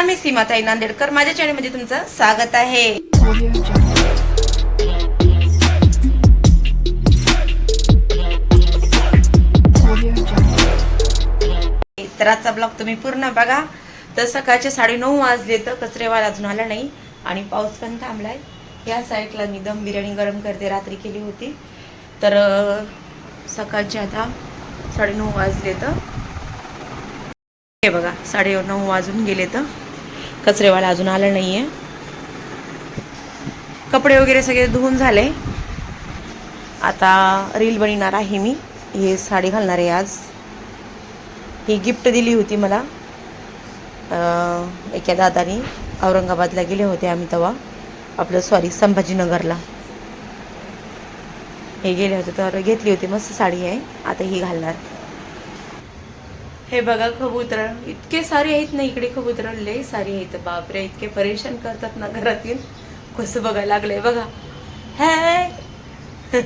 नमस्कार मी सीमाताई नांदेडकर. माझ्या चॅनलमध्ये तुमचं स्वागत आहे. तर आजचा ब्लॉग तुम्ही पूर्ण बघा. तर सकाळचे साडे नऊ वाजले तर कचरेवाला अजून आला नाही आणि पाऊस पण थांबलाय. या साईडला मी दम बिर्याणी गरम करते रात्री केली होती. तर सकाळचे आता साडेनऊ वाजले तर. हे बघा साडे नऊ वाजून गेले तर. कचरेवाला अजून आला आहे कपडे वगैरे सगळे धुवून झाले. आता रील बनणार आहे मी. हे साडी घालणार आहे आज. ही गिफ्ट दिली होती मला. एका दादानी. औरंगाबादला गेले होते आम्ही तेव्हा. आपलं सॉरी संभाजीनगरला. हे गेले होते तर घेतली होती मस्त साडी आहे. आता ही घालणार. हे बघा कबूतर. इतके सारे आहेत ना इकडे कबूतर. लय सारे आहेत. बापरे इतके परेशान करतात ना घरातील. कसं बघायला लागलंय बघा. हाय.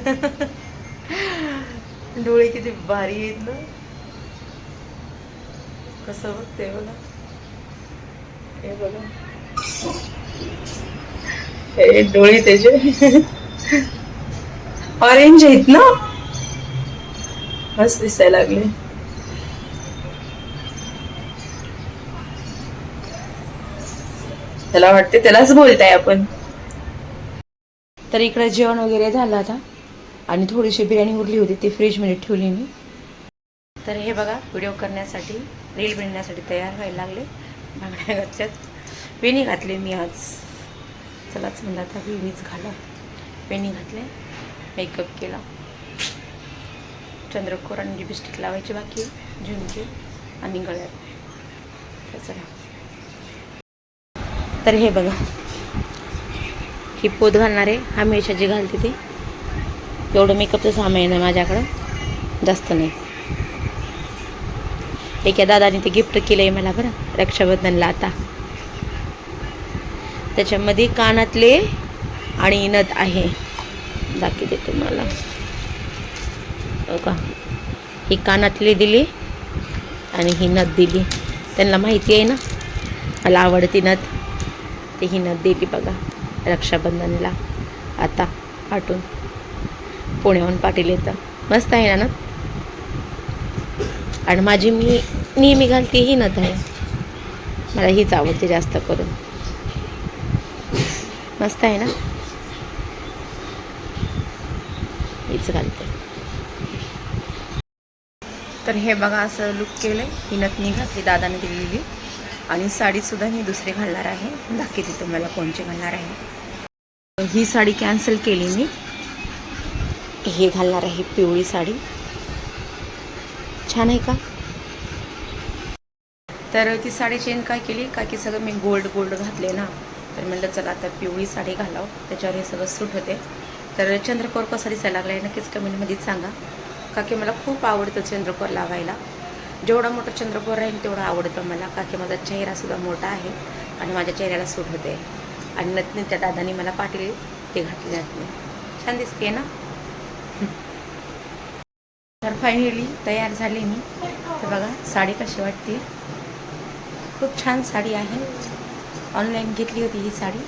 डोळे किती भारी आहेत ना. कसं बघते बघा. हे बघा. हे डोळे त्याचे. ऑरेंज आहेत ना. मस्त दिसायला लागले. त्याला वाटते त्यालाच बोलताय आपण. तर इकडे जेवण वगैरे झालं आता. आणि थोडीशी बिर्याणी उरली होती ती फ्रीजमध्ये ठेवली मी. तर हे बघा व्हिडिओ करण्यासाठी रील बनण्यासाठी तयार व्हायला लागले. बांगड्या घातल्यात. वेणी घातली मी आज. चलाच म्हणलं आता वेणीच घाला. वेणी घातले मेकअप केला. चंद्रकोर आणि लिपस्टिक लावायची बाकी झुमके आणि गळ्यात. तर चला. तर हे बघा. ही पोत घालणार आहे. हमेशा जी घालते ती. एवढं मेकअपचं सामान आहे माझ्याकडं. जास्त नाही. एका दादाने ते गिफ्ट केलं आहे मला बरं रक्षाबंधनला आता. त्याच्यामध्ये कानातले आणि नथ आहे. दाखवते तुम्हाला. हो का ही कानातली दिली आणि ही नथ दिली. त्यांना माहिती आहे ना? मला आवडती नथ. ते ही नथ दिली बघा रक्षाबंधनला. आता पाठवून. पुण्याहून पाटील येतं. मस्त आहे ना नथ? आणि माझी मी नेहमी घालते ही नथ आहे. मला हीच आवडते जास्त करून. मस्त आहे ना? हीच घालते. तर हे बघा असं लुक केलं आहे ही नथ मी घातली दादाने दिलेली. आणि साडीसुद्धा मी दुसरी घालणार आहे. दाखवते तुम्हाला कोणची घालणार आहे? ही साडी कॅन्सल केली मी. हे घालणार आहे पिवळी साडी. छान आहे का? तर ती साडी चेंज काय केली? का की सगळं मी गोल्ड गोल्ड घातले ना? तर म्हणलं चला आता पिवळी साडी घालावं. त्याच्यावर हे सगळं सूट होते. तर चंद्रकोर कसा दिसायला लागला. आहे नक्कीच कमेंटमध्ये सांगा. का की मला खूप आवडतं चंद्रकोर लावायला. जेवढा मोठा चंद्रकोर राहील तेवढा आवडतं मला का की माझा चेहरासुद्धा मोठा आहे आणि माझ्या चेहऱ्याला सूट होते. आणि नतनी त्या दादानी मला पाठवले ते घातले नतनी छान दिसते ना? तर फायनली तयार झाली मी. तर बघा साडी कशी वाटते? खूप छान साडी आहे. ऑनलाईन घेतली होती ही साडी.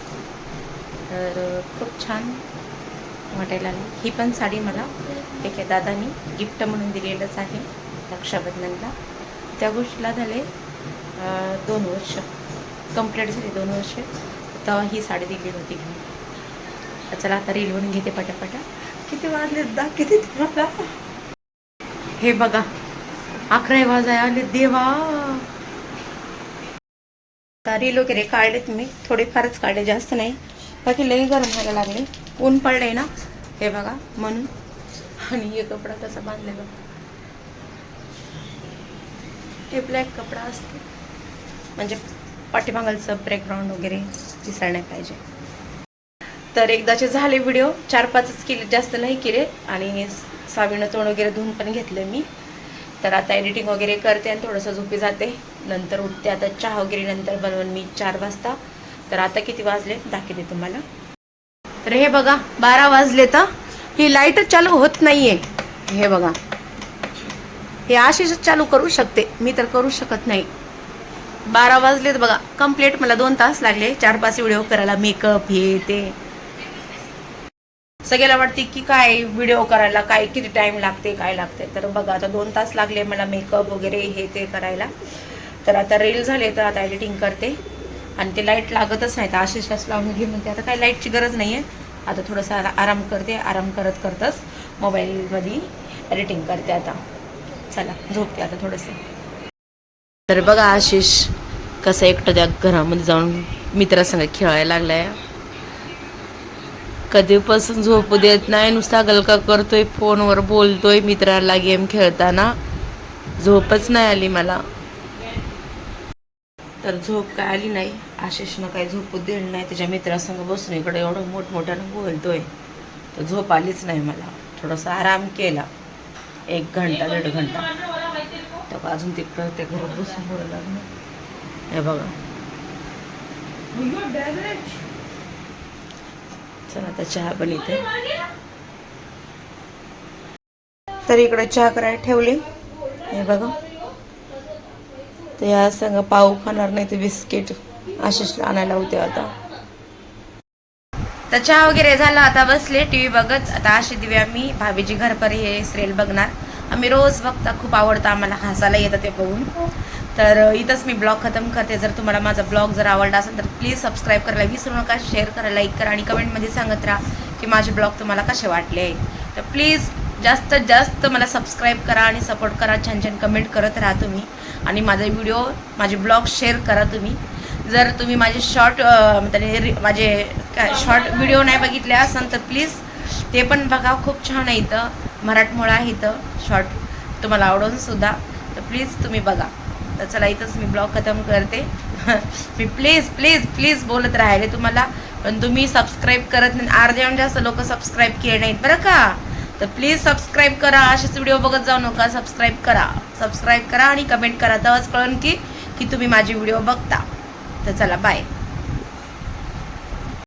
तर खूप छान वाटायला लागली. ही पण साडी मला एका दादानी गिफ्ट म्हणून दिलेलंच आहे. रक्षाबंधनला त्या गोष्टीला झाले दोन वर्ष. कंप्लीट झाली दोन वर्ष. तेव्हा ही साडी दिली होती घेऊन. चला आता रील घेते पटापटा. किती वाजले दा किती तुम्हाला? हे बघा. अकरा वाजाय आले देवा. आता रील वगैरे काढलेत मी थोडेफारच काढले जास्त नाही. बाकी लई गरम व्हायला लागले. ऊन पडले ना? हे बघा म्हणून. आणि हे कपडा कसा बांधलेला. हे ब्लॅक कपडा असतो. म्हणजे पाठीमागलचं बॅकग्राऊंड वगैरे दिसायला नाही पाहिजे. तर एकदाचे झाले व्हिडिओ चार पाचच केले जास्त नाही केले. आणि सावीनं तोंड वगैरे धुवून पण घेतलं मी. तर आता एडिटिंग वगैरे करते आणि थोडंसं झोपी जाते. नंतर उठते. आता चहा वगैरे नंतर बनवून मी चार वाजता. तर आता किती वाजले? दाखवते तुम्हाला. तर हे बघा बारा वाजले तर ही लाईटच चालू होत नाहीये. हे बघा. हे अशीच चालू करू शकते. मी तर करू शकत नाही. बारा वाजलेत बघा. कंप्लीट मला दोन तास लागले. चार पाच व्हिडिओ करायला मेकअप हे ते. सगळ्याला वाटते की काय व्हिडिओ करायला काय किती टाइम लागते काय लागते. तर बघा आता दोन तास लागले मला मेकअप वगैरे हे ते करायला. तर आता रील झाले तर आता एडिटिंग करते. आणि ते लाइट लागतच नाही. तर आशिषास लावून घे म्हणते आता काय लाईटची गरज नाही आहे आता थोडंसं आराम करते. आराम करत करतच मोबाईलमध्ये एडिटिंग करते आता. चला झोपते आता थोडंसं. तर बघा आशिष कसं एकटं त्या घरामध्ये जाऊन मित्रासंग खेळायला लागलाय. कधीपासून झोपू देत नाही नुसता गलका करतोय फोनवर बोलतोय मित्राला गेम खेळताना. झोपच नाही आली मला. तर झोप काय आली नाही. आशिषनं काही झोपू दिलं नाही. त्याच्या मित्रासंग बसून इकडे एवढं मोठमोठ्यानं बोलतोय. तर झोप आलीच नाही मला. थोडासा आराम केला. एक घंटा दीड घंटा. तर अजून तिकडं ते घर बसून बोलायला लागलं. हे बघा. चला आता चहा पण इथे. तर इकडे चहा करायला ठेवली. हे बघा. तर या सांगा पाव खाणार नाही ते बिस्किट आशिषला आणायला होते आता. तर चहा वगैरे झाला आता बसले टी व्ही बघत. आता अशी दिव्या मी भाभीजी घरपर हे सिरियल बघणार. आम्ही रोज बघता खूप आवडतं आम्हाला. हसायला येतं ते बघून. तर इथंच मी ब्लॉग खतम करते. जर तुम्हाला माझा ब्लॉग जर आवडला असेल तर प्लीज सबस्क्राईब करायला विसरू नका. शेअर करा लाईक करा आणि कमेंटमध्ये सांगत राहा की माझे ब्लॉग तुम्हाला कसे वाटले. तर प्लीज जास्तीत जास्त मला सबस्क्राईब करा आणि सपोर्ट करा. छान छान कमेंट करत राहा तुम्ही. आणि माझे व्हिडिओ माझे ब्लॉग शेअर करा तुम्ही. जर तुम्ही माझे शॉर्ट म्हणजे माझे काय शॉर्ट व्हिडिओ नाही बघितले असाल तर प्लीज ते पण बघा. खूप छान आहे इथं. मराठमोळा आहे इथं. शॉर्ट तुम्हाला आवडून सुद्धा. तर प्लीज तुम्ही बघा. तर चला इथंच मी ब्लॉग खतम करते. मी प्लीज प्लीज प्लीज बोलत राहिले तुम्हाला. पण तुम्ही सबस्क्राईब करत नाही. अर्ध्याहून जास्त लोक सबस्क्राईब केले नाहीत. बरं का? तर प्लीज सबस्क्राईब करा. असेच व्हिडिओ बघत जाऊ नका. सबस्क्राईब करा. सबस्क्राईब करा आणि कमेंट करा. तेव्हाच कळून की की तुम्ही माझे व्हिडिओ बघता. तर चला बाय